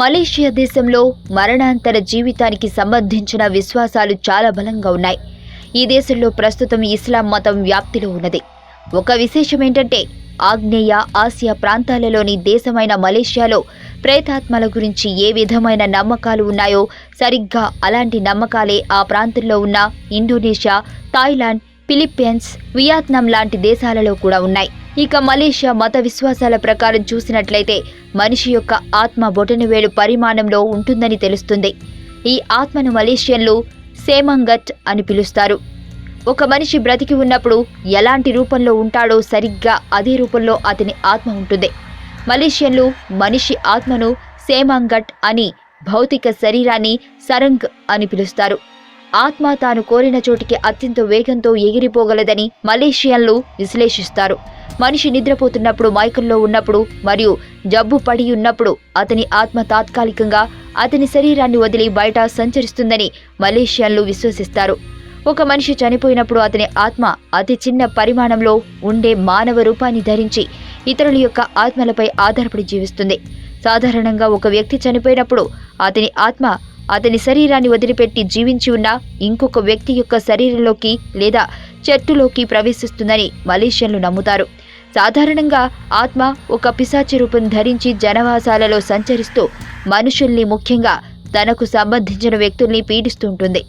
Malaysia దేశంలో మరణాంతర జీవితానికి సంబంధించిన విశ్వాసాలు చాలా బలంగా ఉన్నాయి. ఈ దేశంలో ప్రస్తుతం ఇస్లాం మతం వ్యాప్తిలో ఉన్నది. ఒక విశేషం ఏంటంటే ఆగ్నేయ ఆసియా ప్రాంతాలలోని దేశమైన మలేషియాలో ప్రేతాత్మల గురించి ఏ విధమైన నమ్మకాలు ఉన్నాయో సరిగ్గా అలాంటి నమ్మకాలే ఆ ప్రాంతంలో ఉన్న ఇండోనేషియా థాయిలాండ్ ఫిలిప్పీన్స్ వియత్నాం లాంటి దేశాలలో కూడా ఉన్నాయి. ఇక మలేషియా మత విశ్వాసాల ప్రకారం చూసినట్లయితే మనిషి యొక్క ఆత్మ బొటనవేలు పరిమాణంలో ఉంటుందని తెలుస్తుంది. ఈ ఆత్మను మలేషియన్లు సేమంగట్ అని పిలుస్తారు. ఒక మనిషి బ్రతికి ఉన్నప్పుడు ఎలాంటి రూపంలో ఉంటాడో సరిగ్గా అదే రూపంలో అతని ఆత్మ ఉంటుంది. మలేషియన్లు మనిషి ఆత్మను సేమంగట్ అని భౌతిక శరీరాన్ని సరంగ్ అని పిలుస్తారు. ఆత్మ తాను కోరిన చోటికి అత్యంత వేగంతో ఎగిరిపోగలదని మలేషియన్లు విశ్లేషిస్తారు. మనిషి నిద్రపోతున్నప్పుడు మైకంలో ఉన్నప్పుడు మరియు జబ్బు పడి ఉన్నప్పుడు అతని ఆత్మ తాత్కాలికంగా అతని శరీరాన్ని వదిలి బయట సంచరిస్తుందని మలేషియన్లు విశ్వసిస్తారు. ఒక మనిషి చనిపోయినప్పుడు అతని ఆత్మ అతి చిన్న పరిమాణంలో ఉండే మానవ రూపాన్ని ధరించి ఇతరుల యొక్క ఆత్మలపై ఆధారపడి జీవిస్తుంది. సాధారణంగా ఒక వ్యక్తి చనిపోయినప్పుడు అతని ఆత్మ అతని శరీరాన్ని వదిలిపెట్టి జీవించి ఉన్న ఇంకొక వ్యక్తి యొక్క శరీరంలోకి లేదా చెట్టులోకి ప్రవేశిస్తుందని మలేషియన్లు నమ్ముతారు. సాధారణంగా ఆత్మ ఒక పిశాచి రూపం ధరించి జనవాసాలలో సంచరిస్తూ మనుషుల్ని ముఖ్యంగా తనకు సంబంధించిన వ్యక్తుల్ని పీడిస్తుంటుంది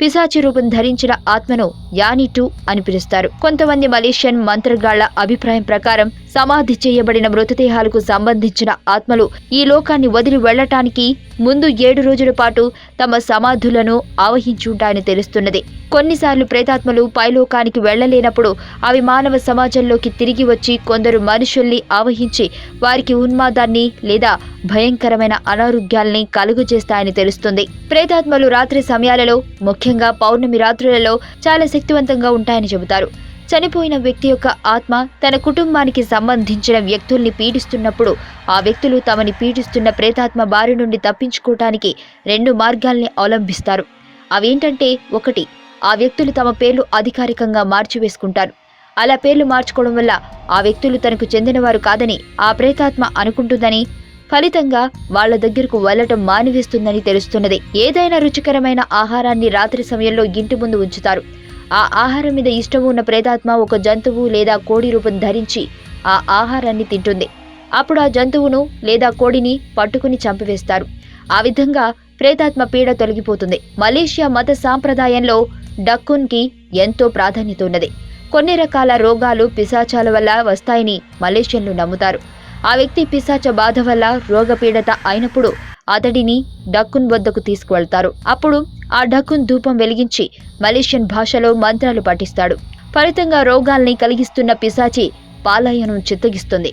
పిశాచి రూపం ధరించిన ఆత్మను యానిటు అని పిలుస్తారు. కొంతమంది మలేషియన్ మంత్రగాళ్ళ అభిప్రాయం ప్రకారం సమాధి చేయబడిన మృతదేహాలకు సంబంధించిన ఆత్మలు ఈ లోకాన్ని వదిలి వెళ్ళటానికి ముందు ఏడు రోజుల పాటు తమ సమాధులను ఆవహించి ఉంటాయని తెలుస్తున్నది. కొన్నిసార్లు ప్రేతాత్మలు పైలోకానికి వెళ్ళలేనప్పుడు అవి మానవ సమాజంలోకి తిరిగి వచ్చి కొందరు మనుషుల్ని ఆవహించి వారికి ఉన్మాదాన్ని లేదా భయంకరమైన అనారోగ్యాల్ని కలుగజేస్తాయని తెలుస్తుంది. ప్రేతాత్మలు రాత్రి సమయాలలో ముఖ్యంగా పౌర్ణమి రాత్రులలో చాలా శక్తివంతంగా ఉంటాయని చెబుతారు. చనిపోయిన వ్యక్తి యొక్క ఆత్మ తన కుటుంబానికి సంబంధించిన వ్యక్తుల్ని పీడిస్తున్నప్పుడు ఆ వ్యక్తులు తమని పీడిస్తున్న ప్రేతాత్మ బారి నుండి తప్పించుకోవటానికి రెండు మార్గాల్ని అవలంబిస్తారు. అవేంటంటే ఒకటి ఆ వ్యక్తులు తమ పేర్లు అధికారికంగా మార్చివేసుకుంటారు. అలా పేర్లు మార్చుకోవడం వల్ల ఆ వ్యక్తులు తనకు చెందినవారు కాదని ఆ ప్రేతాత్మ అనుకుంటుందని ఫలితంగా వాళ్ళ దగ్గరకు వెళ్ళటం మానివేస్తుందని తెలుస్తున్నది. ఏదైనా రుచికరమైన ఆహారాన్ని రాత్రి సమయంలో ఇంటి ముందు ఉంచుతారు. ఆ ఆహారం మీద ఇష్టం ఉన్న ప్రేతాత్మ ఒక జంతువు లేదా కోడి రూపం ధరించి ఆ ఆహారాన్ని తింటుంది. అప్పుడు ఆ జంతువును లేదా కోడిని పట్టుకుని చంపివేస్తారు. ఆ విధంగా ప్రేతాత్మ పీడ తొలగిపోతుంది. మలేషియా మత సాంప్రదాయంలో డక్కున్కి ఎంతో ప్రాధాన్యత ఉన్నది. కొన్ని రకాల రోగాలు పిశాచాల వల్ల వస్తాయని మలేషియన్లు నమ్ముతారు. ఆ వ్యక్తి పిశాచ బాధ వల్ల రోగపీడత అయినప్పుడు అతడిని డక్కున్ వద్దకు తీసుకువెళ్తారు. అప్పుడు ఆ డక్కున్ ధూపం వెలిగించి మలేషియన్ భాషలో మంత్రాలు పాటిస్తాడు. ఫలితంగా రోగాల్ని కలిగిస్తున్న పిశాచి పాలయను చిత్తగిస్తుంది.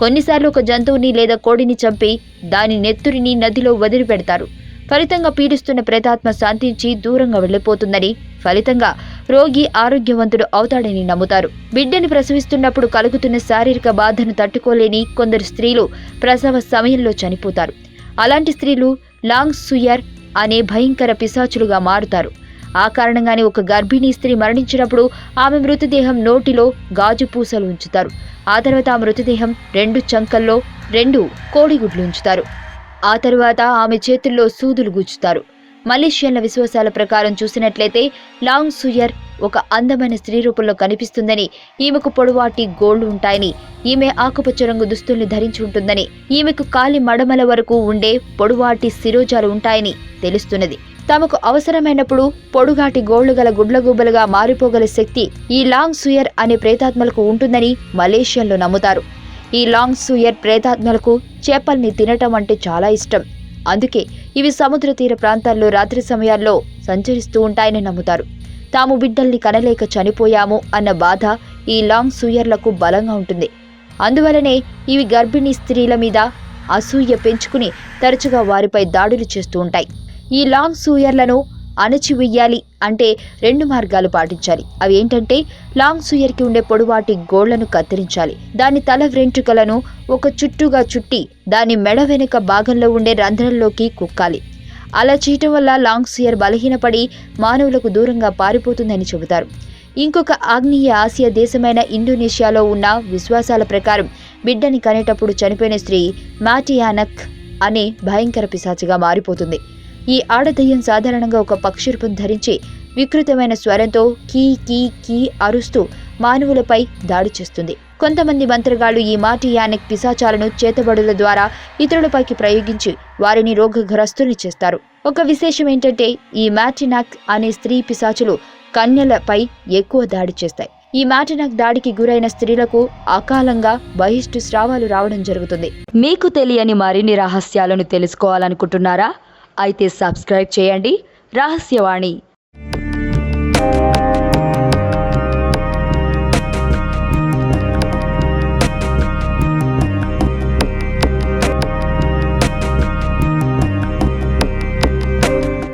కొన్నిసార్లు ఒక జంతువుని లేదా కోడిని చంపి దాని నెత్తురిని నదిలో వదిలిపెడతారు. ఫలితంగా పీడిస్తున్న ప్రేతాత్మ శాంతించి దూరంగా వెళ్ళిపోతుందని ఫలితంగా రోగి ఆరోగ్యవంతుడు అవుతాడని నమ్ముతారు. బిడ్డని ప్రసవిస్తున్నప్పుడు కలుగుతున్న శారీరక బాధను తట్టుకోలేని కొందరు స్త్రీలు ప్రసవ సమయంలో చనిపోతారు. అలాంటి స్త్రీలు లాంగ్ సుయర్ అనే భయంకర పిశాచులుగా మారుతారు. ఆ కారణంగానే ఒక గర్భిణీ స్త్రీ మరణించినప్పుడు ఆమె మృతదేహం నోటిలో గాజు పూసలు ఉంచుతారు. ఆ తర్వాత ఆ మృతదేహం రెండు చంకల్లో రెండు కోడిగుడ్లు ఉంచుతారు. ఆ తర్వాత ఆమె చేతుల్లో సూదులు గుచ్చుతారు. మలేషియన్ల విశ్వాసాల ప్రకారం చూసినట్లయితే లాంగ్ సుయర్ ఒక అందమైన స్త్రీ రూపంలో కనిపిస్తుందని ఈమెకు పొడవాటి గోళ్ళు ఉంటాయని ఈమె ఆకుపచ్చ రంగు దుస్తుల్ని ధరించి ఉంటుందని ఈమెకు కాలి మడమల వరకు ఉండే పొడవాటి శిరోజాలు ఉంటాయని తెలుస్తున్నది. తమకు అవసరమైనప్పుడు పొడుగాటి గోళ్ళు గల గుడ్లగూబలుగా మారిపోగల శక్తి ఈ లాంగ్ సుయర్ అనే ప్రేతాత్మలకు ఉంటుందని మలేషియన్లు నమ్ముతారు. ఈ లాంగ్ సూయర్ ప్రేతాత్మలకు చేపల్ని తినటం అంటే చాలా ఇష్టం. అందుకే ఇవి సముద్ర తీర ప్రాంతాల్లో రాత్రి సమయాల్లో సంచరిస్తూ ఉంటాయని నమ్ముతారు. తాము బిడ్డల్ని కనలేక చనిపోయాము అన్న బాధ ఈ లాంగ్ సూయర్లకు బలంగా ఉంటుంది. అందువలనే ఇవి గర్భిణీ స్త్రీల మీద అసూయ పెంచుకుని తరచుగా వారిపై దాడులు చేస్తూ ఉంటాయి. ఈ లాంగ్ సూయర్లను అణచివేయాలి అంటే రెండు మార్గాలు పాటించాలి. అవి ఏంటంటే లాంగ్ సూయర్కి ఉండే పొడవాటి గోళ్ళను కత్తిరించాలి. దాని తల వెంట్రుకలను ఒక చుట్టుగా చుట్టి దాని మెడ వెనుక భాగంలో ఉండే రంధ్రంలోకి కుక్కాలి. అలా చేయటం వల్ల లాంగ్ సియర్ బలహీనపడి మానవులకు దూరంగా పారిపోతుందని చెబుతారు. ఇంకొక ఆగ్నేయ ఆసియా దేశమైన ఇండోనేషియాలో ఉన్న విశ్వాసాల ప్రకారం బిడ్డని కనేటప్పుడు చనిపోయిన స్త్రీ మాటియానక్ అనే భయంకర పిశాచిగా మారిపోతుంది. ఈ ఆడదయ్యం సాధారణంగా ఒక పక్షిరూపం ధరించి వికృతమైన స్వరంతో కీ కీ కీ అరుస్తూ మానవులపై దాడి చేస్తుంది. కొంతమంది మంత్రగాళ్ళు ఈ మాటియానిక్ పిశాచాలను చేతబడుల ద్వారా ఇతరులపైకి ప్రయోగించి వారిని రోగగ్రస్తుల్ని చేస్తారు. ఒక విశేషం ఏంటంటే ఈ మ్యాటినాక్ అనే స్త్రీ పిశాచులు కన్యలపై ఎక్కువ దాడి చేస్తాయి. ఈ మ్యాటినాక్ దాడికి గురైన స్త్రీలకు అకాలంగా బహిష్టు స్రావాలు రావడం జరుగుతుంది. మీకు తెలియని మరిన్ని రహస్యాలను తెలుసుకోవాలనుకుంటున్నారా? అయితే సబ్స్క్రైబ్ చేయండి. రహస్యవాణి